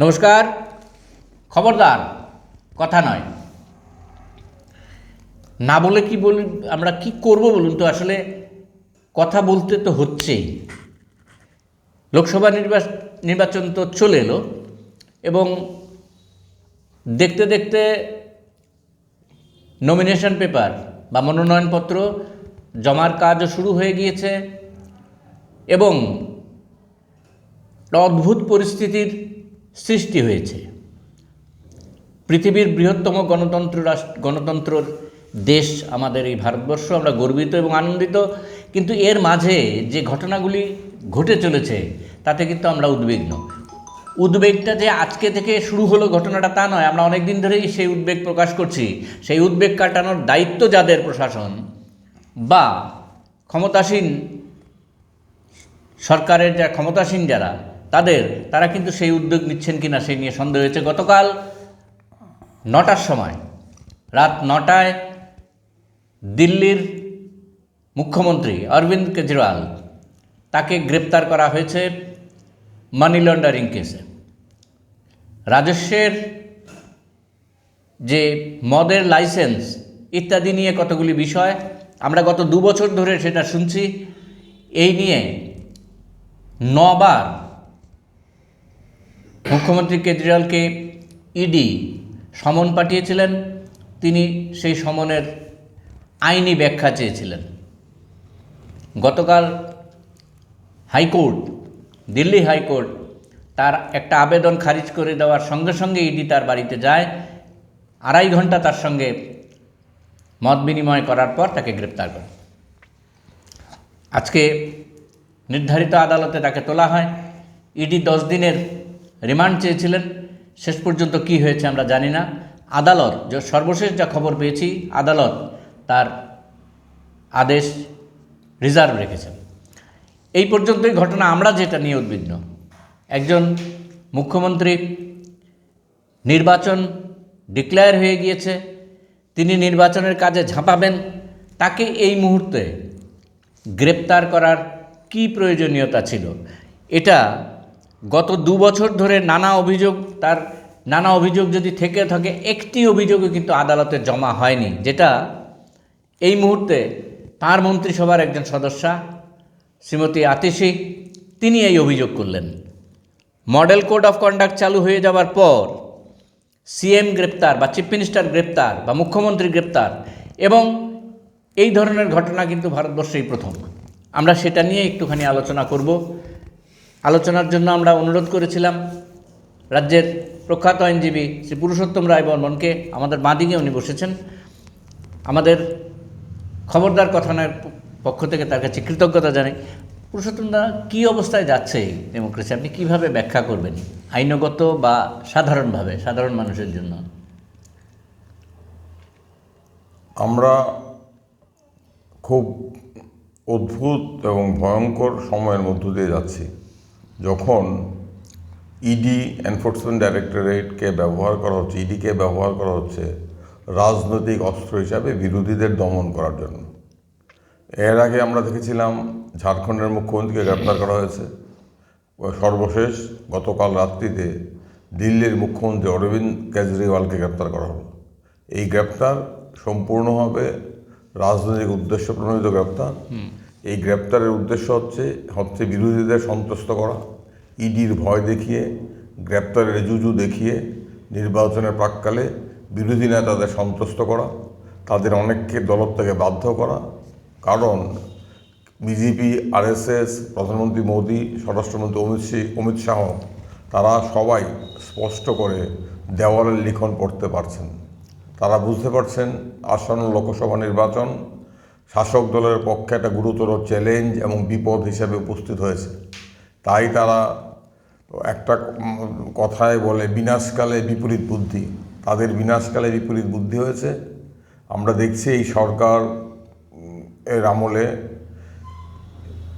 নমস্কার। খবরদার, কথা নয়। না বলে কি বলি, আমরা কি করব বলুন তো? আসলে কথা বলতে তো হচ্ছেই। লোকসভা নির্বাচন নির্বাচন তো চলে এলো এবং দেখতে দেখতে নমিনেশন পেপার বা মনোনয়নপত্র জমার কাজও শুরু হয়ে গিয়েছে এবং অদ্ভুত পরিস্থিতির সৃষ্টি হয়েছে। পৃথিবীর বৃহত্তম গণতন্ত্র রাষ্ট্র গণতন্ত্রর দেশ আমাদের এই ভারতবর্ষ, আমরা গর্বিত এবং আনন্দিত। কিন্তু এর মাঝে যে ঘটনাগুলি ঘটে চলেছে, তাতে কিন্তু আমরা উদ্বিগ্ন। উদ্বেগটা যে আজকে থেকে শুরু হলো ঘটনাটা তা নয়, আমরা অনেক দিন ধরেই সেই উদ্বেগ প্রকাশ করছি। সেই উদ্বেগ কাটানোর দায়িত্ব যাদের প্রশাসন বা ক্ষমতাসীন সরকারের যা ক্ষমতাসীন যারা তাদের, তারা কিন্তু সেই উদ্যোগ নিচ্ছেন কিনা সেই নিয়ে সন্দেহ হয়েছে। গতকাল নটার সময়, রাত নটায় দিল্লির মুখ্যমন্ত্রী অরবিন্দ কেজরিওয়াল তাকে গ্রেপ্তার করা হয়েছে মানি লন্ডারিং কেসে। রাজস্বের যে মদের লাইসেন্স ইত্যাদি নিয়ে কতগুলি বিষয়, আমরা গত দু বছর ধরে সেটা শুনছি। এই নিয়ে নবার মুখ্যমন্ত্রী কেজরিওয়ালকে ইডি সমন পাঠিয়েছিলেন। তিনি সেই সমনের আইনি ব্যাখ্যা চেয়েছিলেন। গতকাল হাইকোর্ট, দিল্লি হাইকোর্ট তার একটা আবেদন খারিজ করে দেওয়ার সঙ্গে সঙ্গে ইডি তার বাড়িতে যায়। আড়াই ঘণ্টা তার সঙ্গে মত বিনিময় করার পর তাকে গ্রেপ্তার করে। আজকে নির্ধারিত আদালতে তাকে তোলা হয়। ইডি দশ দিনের রিমান্ড চেয়েছিলেন। শেষ পর্যন্ত কি হয়েছে আমরা জানি না। আদালত, যে সর্বশেষ যা খবর পেয়েছি, আদালত তার আদেশ রিজার্ভ রেখেছেন। এই পর্যন্তই ঘটনা আমরা যেটা নিয়ে উদ্বিগ্ন। একজন মুখ্যমন্ত্রী নির্বাচন ডিক্লেয়ার হয়ে গিয়েছে, তিনি নির্বাচনের কাজে ঝাঁপাবেন, তাকে এই মুহূর্তে গ্রেপ্তার করার কি প্রয়োজনীয়তা ছিল, এটা গত দু বছর ধরে নানা অভিযোগ, তার নানা অভিযোগ যদি থেকে থাকে, একটি অভিযোগও কিন্তু আদালতে জমা হয়নি, যেটা এই মুহূর্তে তাঁর মন্ত্রিসভার একজন সদস্যা, শ্রীমতী আতিশি, তিনি এই অভিযোগ করলেন। মডেল কোড অফ কন্ডাক্ট চালু হয়ে যাওয়ার পর সিএম গ্রেপ্তার বা চিফ মিনিস্টার গ্রেপ্তার বা মুখ্যমন্ত্রী গ্রেপ্তার এবং এই ধরনের ঘটনা কিন্তু ভারতবর্ষেই প্রথম। আমরা সেটা নিয়ে একটুখানি আলোচনা করব। আলোচনার জন্য আমরা অনুরোধ করেছিলাম রাজ্যের প্রখ্যাত আইনজীবী শ্রী পুরুষোত্তম রায় বর্মনকে। আমাদের বাঁদিকে উনি বসেছেন। আমাদের খবরদার কথানের পক্ষ থেকে তার কাছে কৃতজ্ঞতা জানাই। পুরুষোত্তম দা, কী অবস্থায় যাচ্ছে এই ডেমোক্রেসি? আপনি কীভাবে ব্যাখ্যা করবেন? আইনগত বা সাধারণভাবে, সাধারণ মানুষের জন্য? আমরা খুব অদ্ভুত এবং ভয়ঙ্কর সময়ের মধ্য দিয়ে যাচ্ছি। যখন ইডি এনফোর্সমেন্ট ডাইরেক্টরেটকে ব্যবহার করা হচ্ছে ইডিকে ব্যবহার করা হচ্ছে রাজনৈতিক অস্ত্র হিসাবে বিরোধীদের দমন করার জন্য। এর আগে আমরা দেখেছিলাম ঝাড়খণ্ডের মুখ্যমন্ত্রীকে গ্রেপ্তার করা হয়েছে। সর্বশেষ গতকাল রাত্রিতে দিল্লির মুখ্যমন্ত্রী অরবিন্দ কেজরিওয়ালকে গ্রেপ্তার করা হলো। এই গ্রেপ্তার সম্পূর্ণভাবে রাজনৈতিক উদ্দেশ্য প্রণোদিত গ্রেপ্তার। এই গ্রেপ্তারের উদ্দেশ্য হচ্ছে হচ্ছে বিরোধীদের সন্তুষ্ট করা, ইডির ভয় দেখিয়ে, গ্রেপ্তারের জুজু দেখিয়ে, নির্বাচনের প্রাককালে বিরোধী নেতাদের সন্তুষ্ট করা, তাদের অনেককে দলত্যাগে বাধ্য করা, কারণ বিজেপি, আরএসএস, প্রধানমন্ত্রী মোদী, স্বরাষ্ট্রমন্ত্রী অমিত সিং অমিত শাহ, তারা সবাই স্পষ্ট করে দেওয়ালের লিখন পড়তে পারছেন। তারা বুঝতে পারছেন, আসন্ন লোকসভা নির্বাচন শাসক দলের পক্ষে একটা গুরুতর চ্যালেঞ্জ এবং বিপদ হিসেবে উপস্থিত হয়েছে। তাই তারা একটা কথায় বলে, বিনাশকালে বিপরীত বুদ্ধি। তাদের বিনাশকালে বিপরীত বুদ্ধি হয়েছে। আমরা দেখছি এই সরকার এর আমলে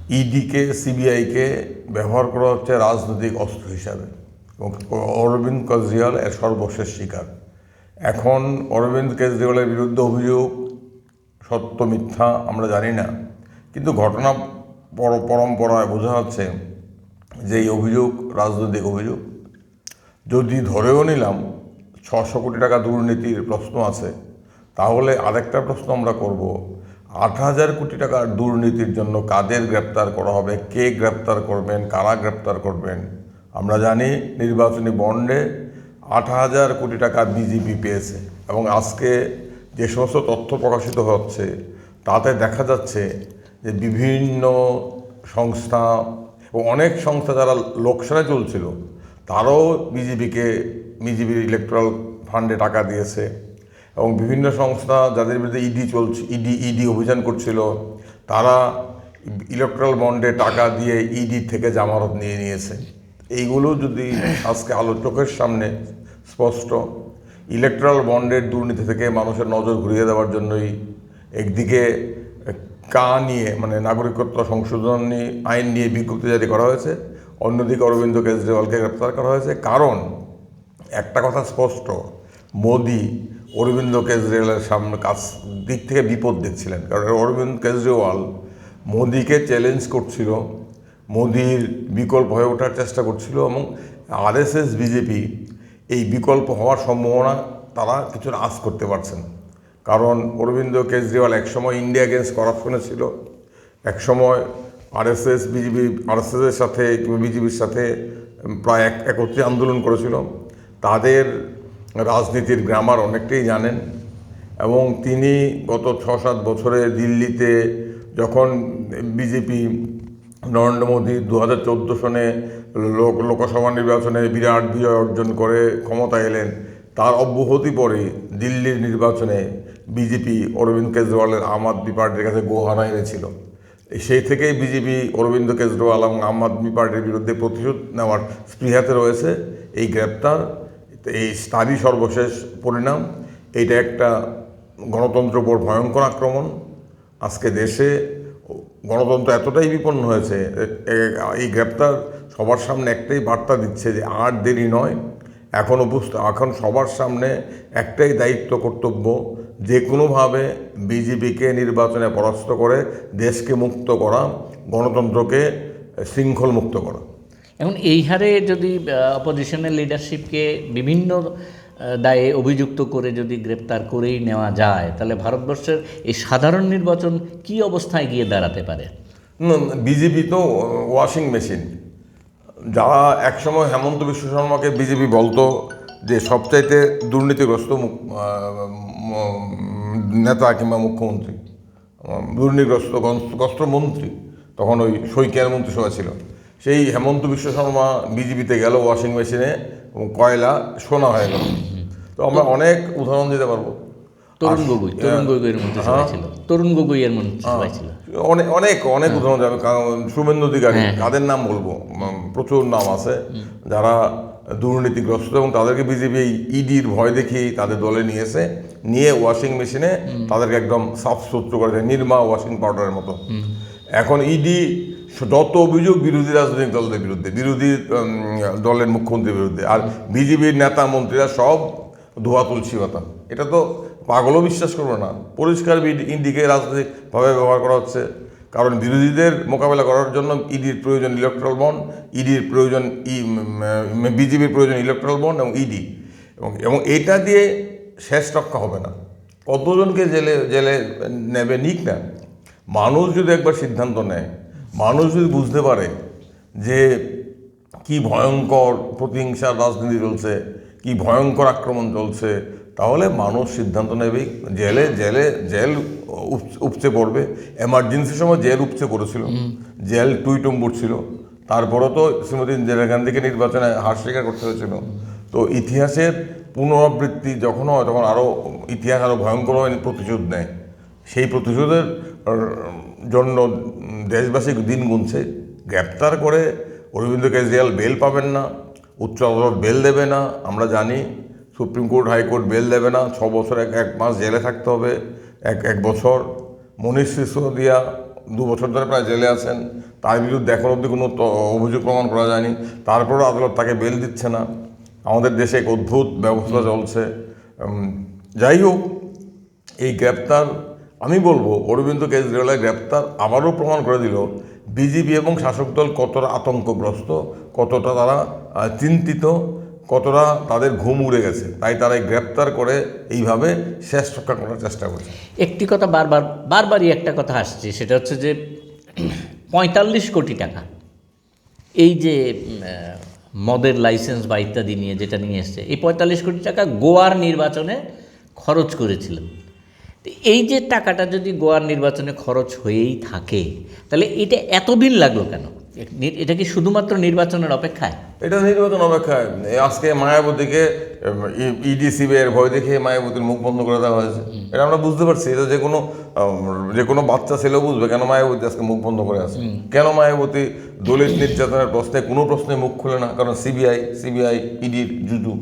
ইডিকে সিবিআইকে ব্যবহার করা হচ্ছে রাজনৈতিক অস্ত্র হিসাবে। এবং অরবিন্দ কেজরিওয়াল এর সর্বশেষ শিকার। এখন অরবিন্দ কেজরিওয়ালের বিরুদ্ধে অভিযোগ সত্য, মিথ্যা আমরা জানি না। কিন্তু ঘটনা পর, পরম্পরায় বোঝা যাচ্ছে যে এই অভিযোগ, রাজনৈতিক অভিযোগ, যদি ধরেও নিলাম ছশো কোটি টাকা দুর্নীতির প্রশ্ন আছে, তাহলে আরেকটা প্রশ্ন আমরা করব, আট হাজার কোটি টাকার দুর্নীতির জন্য কাদের গ্রেপ্তার করা হবে, কে গ্রেপ্তার করবেন, কারা গ্রেপ্তার করবেন? আমরা জানি নির্বাচনী বন্ডে আট হাজার কোটি টাকা বিজেপি পেয়েছে এবং আজকে যে সমস্ত তথ্য প্রকাশিত হচ্ছে, তাতে দেখা যাচ্ছে যে বিভিন্ন সংস্থা এবং অনেক সংস্থা যারা লোকসানে চলছিল, তারাও বিজেপিকে বিজেপির ইলেকট্রাল ফান্ডে টাকা দিয়েছে এবং বিভিন্ন সংস্থা যাদের বিরুদ্ধে ইডি চলছে ইডি ইডি অভিযান করছিল, তারা ইলেকট্রাল বন্ডে টাকা দিয়ে ইডি থেকে জামানত নিয়ে নিয়েছে। এইগুলো যদি আজকে আলোচকের সামনে স্পষ্ট ইলেকট্রাল বন্ডের দুর্নীতি থেকে মানুষের নজর ঘুরিয়ে দেওয়ার জন্যই একদিকে কা নিয়ে মানে নাগরিকত্ব সংশোধনী আইন নিয়ে বিজ্ঞপ্তি জারি করা হয়েছে, অন্যদিকে অরবিন্দ কেজরিওয়ালকে গ্রেপ্তার করা হয়েছে। কারণ, একটা কথা স্পষ্ট, মোদি অরবিন্দ কেজরিওয়ালের সামনে কাছ দিক থেকে বিপদ দেখছিলেন। কারণ অরবিন্দ কেজরিওয়াল মোদিকে চ্যালেঞ্জ করছিল, মোদির বিকল্প হয়ে ওঠার চেষ্টা করছিল এবং আরএসএস, বিজেপি এই বিকল্প হওয়ার সম্ভাবনা তারা কিছুটা আশ করতে পারছেন। কারণ অরবিন্দ কেজরিওয়াল একসময় ইন্ডিয়া এগেন্স্ট করাপশনে ছিল, একসময় আরএসএস, বিজেপি আরএসএসের সাথে কিংবা বিজেপির সাথে প্রায় এক, একত্রে আন্দোলন করেছিল। তাদের রাজনীতির গ্রামার অনেকটাই জানেন এবং তিনি গত ছ সাত বছরে দিল্লিতে যখন বিজেপি নরেন্দ্র মোদী দু হাজার চোদ্দ সনে লোক, লোকসভা নির্বাচনে বিরাট বিজয় অর্জন করে ক্ষমতা এলেন। তার অব্যাহতি পরে দিল্লির নির্বাচনে বিজেপি অরবিন্দ কেজরিওয়ালের আম আদমি পার্টির কাছে গোহারা এনেছিল। সেই থেকেই বিজেপি অরবিন্দ কেজরিওয়াল এবং আম আদমি পার্টির বিরুদ্ধে প্রতিশোধ নেওয়ার স্পৃহাতে রয়েছে। এই গ্রেপ্তার, এই তারই সর্বশেষ পরিণাম এটা একটা গণতন্ত্র উপর ভয়ঙ্কর আক্রমণ। আজকে দেশে গণতন্ত্র এতটাই বিপন্ন হয়েছে এই গ্রেপ্তার সবার সামনে একটাই বার্তা দিচ্ছে যে আর দেরি নয়। এখন উপস্থিত এখন সবার সামনে একটাই দায়িত্ব কর্তব্য, যে কোনোভাবে বিজেপিকে নির্বাচনে পরাস্ত করে দেশকে মুক্ত করা, গণতন্ত্রকে শৃঙ্খল মুক্ত করা। এখন এই হারে যদি অপোজিশনের লিডারশিপকে বিভিন্ন দায়ে অভিযুক্ত করে যদি গ্রেপ্তার করেই নেওয়া যায়, তাহলে ভারতবর্ষের এই সাধারণ নির্বাচন কি অবস্থায় গিয়ে দাঁড়াতে পারে? বিজেপি তো ওয়াশিং মেশিন। যারা একসময় হেমন্ত বিশ্ব শর্মাকে বিজেপি বলতো যে সবচাইতে দুর্নীতিগ্রস্ত নেতা কিংবা মুখ্যমন্ত্রী দুর্নীতিগ্রস্ত গ্রস্ত মন্ত্রী তখন ওই সৈকিয়ার মন্ত্রিসভা ছিল। সেই হেমন্ত বিশ্ব শর্মা বিজেপিতে গেল ওয়াশিং মেশিনে কয়লা সোনা হয়ে গেল। তো আমরা অনেক উদাহরণ দিতে পারব। তরুণ গগৈ তরুণ গগৈয়ের মন্ত্রিসভায় ছিল। তরুণ গগৈয়ের মন্ত্রিসভায় ছিল। অনেক অনেক অনেক উদাহরণ যাবে। কারণ শুভেন্দু অধিকারী কাদের নাম বলব? প্রচুর নাম আছে। যারা দুর্নীতিগ্রস্ত এবং তাদেরকে বিজেপি ইডির ভয় দেখিয়ে তাদের দলে নিয়েছে নিয়ে ওয়াশিং মেশিনে তাদেরকে একদম সাফ সুত্র করে দেয়। নির্মা ওয়াশিং পাউডারের মতো। এখন ইডি যত অভিযোগ বিরোধী রাজনৈতিক দলদের বিরুদ্ধে বিরোধী দলের মুখ্যমন্ত্রীর বিরুদ্ধে আর বিজেপির নেতা মন্ত্রীরা সব ধোয়া তুলসী কথা এটা তো পাগলও বিশ্বাস করবে না। পরিষ্কার ইডিকে রাজনৈতিকভাবে ব্যবহার করা হচ্ছে। কারণ বিরোধীদের মোকাবেলা করার জন্য ইডির প্রয়োজন ইলেকট্রাল বন্ড ইডির প্রয়োজন ই বিজেপির প্রয়োজন ইলেকট্রাল বন্ড এবং ইডি। এবং এবং এটা দিয়ে শেষ রক্ষা হবে না। কতজনকে জেলে জেলে নেবে নিক না। মানুষ যদি একবার সিদ্ধান্ত নেয়, মানুষ যদি বুঝতে পারে যে কি ভয়ঙ্কর প্রতিহিংসার রাজনীতি চলছে কি ভয়ঙ্কর আক্রমণ চলছে তাহলে মানুষ সিদ্ধান্ত নেবেই জেলে জেলে জেল উপ- উপচে পড়বে। এমার্জেন্সির সময় জেল উপচে পড়েছিল। জেল টুইটম্বুর ছিল। তারপরও তো শ্রীমতী ইন্দিরা গান্ধীকে নির্বাচনে হার স্বীকার করতে হয়েছিল। তো ইতিহাসের পুনরাবৃত্তি যখন হয় তখন আরও ইতিহাস আরও ভয়ঙ্করভাবে প্রতিশোধ নেয়। সেই প্রতিশোধের জন্য দেশবাসী দিন গুনছে। গ্রেপ্তার করে অরবিন্দ কেজরিওয়াল বেল পাবেন না। উচ্চ আদালত বেল দেবে না, আমরা জানি। সুপ্রিম কোর্ট হাইকোর্ট বেল দেবে না, ছ বছর, এক এক মাস জেলে থাকতে হবে, এক এক বছর। মনীষ সিসোদিয়া দু বছর ধরে প্রায় জেলে আছেন, তার বিরুদ্ধে এখন অবধি কোনো অভিযোগ প্রমাণ করা যায়নি। তারপরেও আদালত তাকে বেল দিচ্ছে না। আমাদের দেশে এক অদ্ভুত ব্যবস্থা চলছে। যাই হোক, এই গ্রেপ্তার, আমি বলব, অরবিন্দ কেজরিওয়ালের গ্রেপ্তার আবারও প্রমাণ করে দিল বিজেপি এবং শাসক দল কতটা আতঙ্কগ্রস্ত, কতটা তারা চিন্তিত, কতটা তাদের ঘুম উড়ে গেছে, তাই তারা গ্রেপ্তার করে এইভাবে শেষ রক্ষা করার চেষ্টা করছে। একটি কথা বারবার, বারবারই একটা কথা আসছে, সেটা হচ্ছে যে পঁয়তাল্লিশ কোটি টাকা, এই যে মদের লাইসেন্স বা ইত্যাদি নিয়ে যেটা নিয়ে এসছে, এই পঁয়তাল্লিশ কোটি টাকা গোয়ার নির্বাচনে খরচ করেছিলেন। এই যে টাকাটা যদি গোয়ার নির্বাচনে খরচ হয়েই থাকে তাহলে এটা এতদিন লাগল কেন? এটা কি শুধুমাত্র নির্বাচনের অপেক্ষায়? এটা নির্বাচন অপেক্ষায়। আজকে মায়াবতীকে ইডিসিবি এর ভয় দেখে মায়াবতীর মুখ বন্ধ করে দেওয়া হয়েছে। এটা আমরা বুঝতে পারছি এটা যে কোনো যে কোনো বাচ্চা ছেলেও বুঝবে কেন মায়াবতী আজকে মুখ বন্ধ করে আছে। কেন মায়াবতী দলিত নির্যাতনের প্রশ্নে কোনো প্রশ্নে মুখ খুলে না? কারণ সিবিআই সিবিআই ইডির জুজু।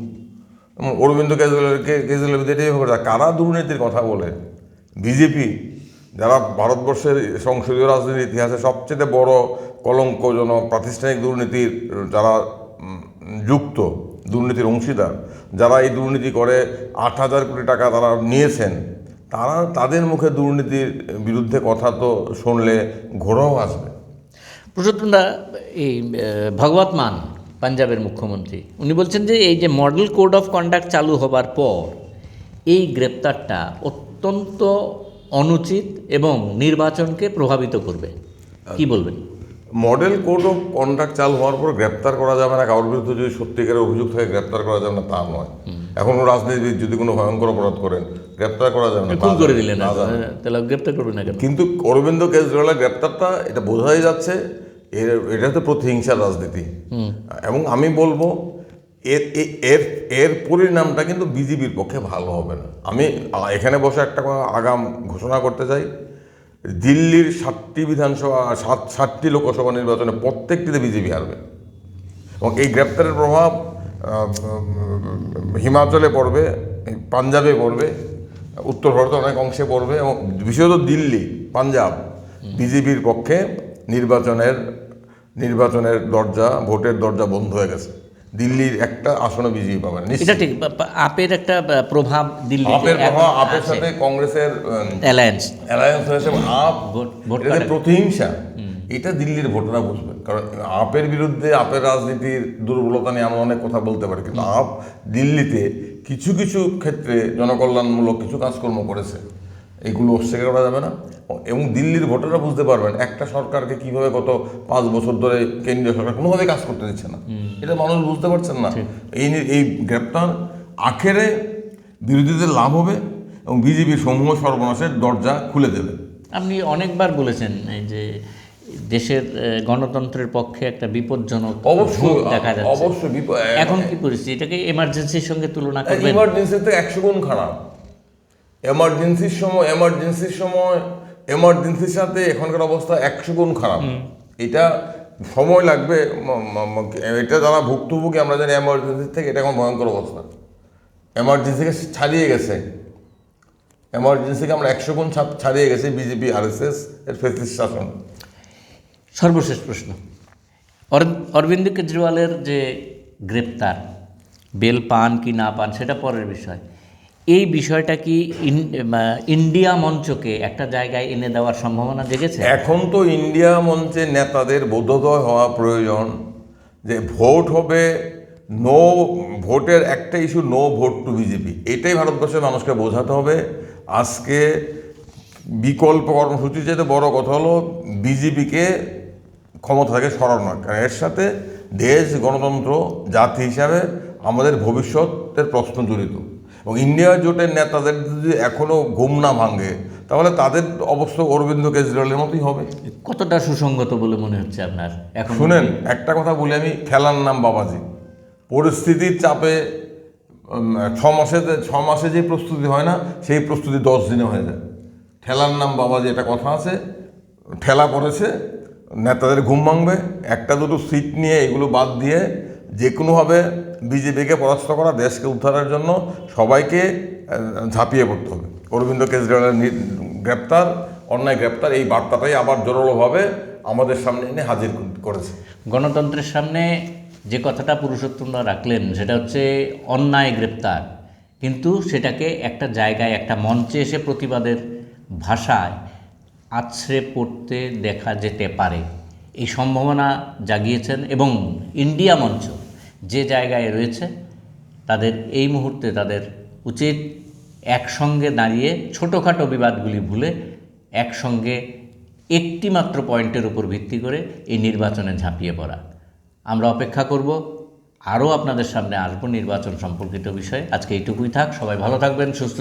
অরবিন্দ কেজরিওয়ালকে কেজরিওয়াল এটাই কারা দুর্নীতির কথা বলে? বিজেপি, যারা ভারতবর্ষের সংসদীয় রাজনীতির ইতিহাসে সবচেয়ে বড় কলঙ্কজনক প্রাতিষ্ঠানিক দুর্নীতির, যারা যুক্ত, দুর্নীতির অংশীদার, যারা এই দুর্নীতি করে আট হাজার কোটি টাকা তারা নিয়েছেন, তারা, তাদের মুখে দুর্নীতির বিরুদ্ধে কথা তো শুনলে ঘোরাও আসবে পুরুষোত্তমদা, এই ভগবত মান পাঞ্জাবের মুখ্যমন্ত্রী। উনি বলছেন যে এই যে মডেল কোড অফ কন্ডাক্ট চালু হবার পর এই গ্রেপ্তারটা অত্যন্ত অনুচিত এবং নির্বাচনকে প্রভাবিত করবে। কি বলবেন? মডেল কোড অফ কন্ডাক্ট চালু হওয়ার পর গ্রেপ্তার করা যাবে না কারোর বিরুদ্ধে যদি সত্যিকারের অভিযোগ থাকে গ্রেপ্তার করা যাবে না তা নয়। এখন রাজনীতিবিদ যদি কোনো ভয়ঙ্কর অপরাধ করেন গ্রেপ্তার করা যাবে না খুন করে দিলেন তা তাহলে গ্রেপ্তার করবে না কেন? কিন্তু অরবিন্দ কেজরিওয়ালের গ্রেপ্তারটা এটা বোঝাই যাচ্ছে এটা তো প্রতিহিংসার রাজনীতি। এবং আমি বলব, এর এর এর পরিণামটা কিন্তু বিজেপির পক্ষে ভালো হবে না। আমি, এখানে বসে একটা আগাম ঘোষণা করতে চাই। দিল্লির সাতটি বিধানসভা, সাত, সাতটি লোকসভা নির্বাচনে প্রত্যেকটিতে বিজেপি হারবে। এবং এই গ্রেপ্তারের প্রভাব হিমাচলে পড়বে, পাঞ্জাবে পড়বে, উত্তর ভারতের অনেক অংশে পড়বে এবং বিশেষত দিল্লি, পাঞ্জাব বিজেপির পক্ষে নির্বাচনের নির্বাচনের দরজা ভোটের দরজা বন্ধ হয়ে গেছে। দিল্লির একটা আসনে বিজেপি পাবে না নিশ্চিত। এটা ঠিক আপের একটা প্রভাব দিল্লিতে আপের প্রভাব আপের সাথে কংগ্রেসের অ্যালায়েন্স অ্যালায়েন্স হয়েছে আপ ভোট- ভোট এটা প্রতিহিংসা। এটা দিল্লির ভোটাররা বুঝবে। কারণ আপের বিরুদ্ধে আপের রাজনীতির দুর্বলতা নিয়ে আমরা অনেক কথা বলতে পারি কিন্তু আপ দিল্লিতে কিছু কিছু ক্ষেত্রে জনকল্যাণমূলক কিছু কাজকর্ম করেছে। এগুলো অস্বীকার করা যাবে না। এবং দিল্লির ভোটাররা বুঝতে পারবেন একটা সরকারকে কীভাবে গত পাঁচ বছর ধরে কেন্দ্রীয় সরকার কোনোভাবে কাজ করতে দিচ্ছে না। এটা মানুষ বুঝতে পারছেন না। এই এই গ্রেপ্তার আখেরে বিরোধীদের লাভ হবে এবং বিজেপির সমূহ সর্বনাশের দরজা খুলে দেবে। আপনি অনেকবার বলেছেন এই যে দেশের গণতন্ত্রের পক্ষে একটা বিপজ্জনক অবশ্যই দেখা যাচ্ছে। অবশ্যই এখন কি পরিস্থিতি? এটাকে এমার্জেন্সির সঙ্গে তুলনা করবেন? ইমার্জেন্সির থেকে একশো গুণ খারাপ। এমার্জেন্সির সময় এমার্জেন্সির সময় এমার্জেন্সির সাথে এখনকার অবস্থা একশো গুণ খারাপ। এটা সময় লাগবে এটা যারা ভুক্তভোগী আমরা জানি এমার্জেন্সির থেকে এটা এখন ভয়ঙ্কর অবস্থা। এমার্জেন্সিকে ছাড়িয়ে গেছে। এমার্জেন্সিকে আমরা একশো গুণ ছাপ- ছাড়িয়ে গেছে বিজেপি আরএসএস এর ফেসিস শাসন। সর্বশেষ প্রশ্ন। অর- অরবিন্দ কেজরিওয়ালের যে গ্রেপ্তার বেল পান কি না পান সেটা পরের বিষয়। এই বিষয়টা কি ইন- ইন্ডিয়া মঞ্চকে একটা জায়গায় এনে দেওয়ার সম্ভাবনা জেগেছে? এখন তো ইন্ডিয়া মঞ্চে নেতাদের বোধোদয় হওয়া প্রয়োজন যে ভোট হবে নো ভোটের একটা issue no vote to BJP এটাই ভারতবর্ষের মানুষকে বোঝাতে হবে। আজকে বিকল্প কর্মসূচি যেতে বড় কথা হলো বিজেপিকে ক্ষমতা থেকে সরানো কারণ এর সাথে দেশ, গণতন্ত্র, জাতি হিসাবে আমাদের ভবিষ্যতের প্রশ্ন জড়িত। এবং ইন্ডিয়া জোটের নেতাদের যদি এখনও ঘুম না ভাঙে তাহলে তাদের অবস্থা অরবিন্দ কেজরিওয়ালের মতোই হবে। কতটা সুসঙ্গত বলে মনে হচ্ছে আপনার? এখন শুনেন একটা কথা বলি আমি খেলার নাম বাবাজি। পরিস্থিতির চাপে ছ মাসে ছ মাসে যে প্রস্তুতি হয় না সেই প্রস্তুতি দশ দিনে হয়ে যায়। ঠেলার নাম বাবাজি একটা কথা আছে ঠেলা করেছে নেতাদের ঘুম ভাঙবে একটা দুটো সিট নিয়ে এগুলো বাদ দিয়ে যে কোনোভাবে বিজেপিকে পরাস্ত করা, দেশকে উদ্ধারের জন্য সবাইকে ঝাঁপিয়ে পড়তে হবে। অরবিন্দ কেজরিওয়ালের গ্রেপ্তার, অন্যায় গ্রেপ্তার, এই বার্তাটাই আবার জোরালোভাবে আমাদের সামনে এনে হাজির করেছে। গণতন্ত্রের সামনে যে কথাটা পুরুষোত্তমরা রাখলেন, সেটা হচ্ছে অন্যায় গ্রেপ্তার। কিন্তু সেটাকে একটা জায়গায়, একটা মঞ্চে এসে প্রতিবাদের ভাষায় আছড়ে পড়তে দেখা যেতে পারে। এই সম্ভাবনা জাগিয়েছেন এবং ইন্ডিয়া মঞ্চ যে জায়গায় রয়েছে, তাদের এই মুহূর্তে তাদের উচিত একসঙ্গে দাঁড়িয়ে ছোটোখাটো বিবাদগুলি ভুলে একসঙ্গে একটি মাত্র পয়েন্টের উপর ভিত্তি করে এই নির্বাচনে ঝাঁপিয়ে পড়া। আমরা অপেক্ষা করব আরও আপনাদের সামনে আসব নির্বাচন সম্পর্কিত বিষয়ে। আজকে এইটুকুই থাক, সবাই ভালো থাকবেন, সুস্থ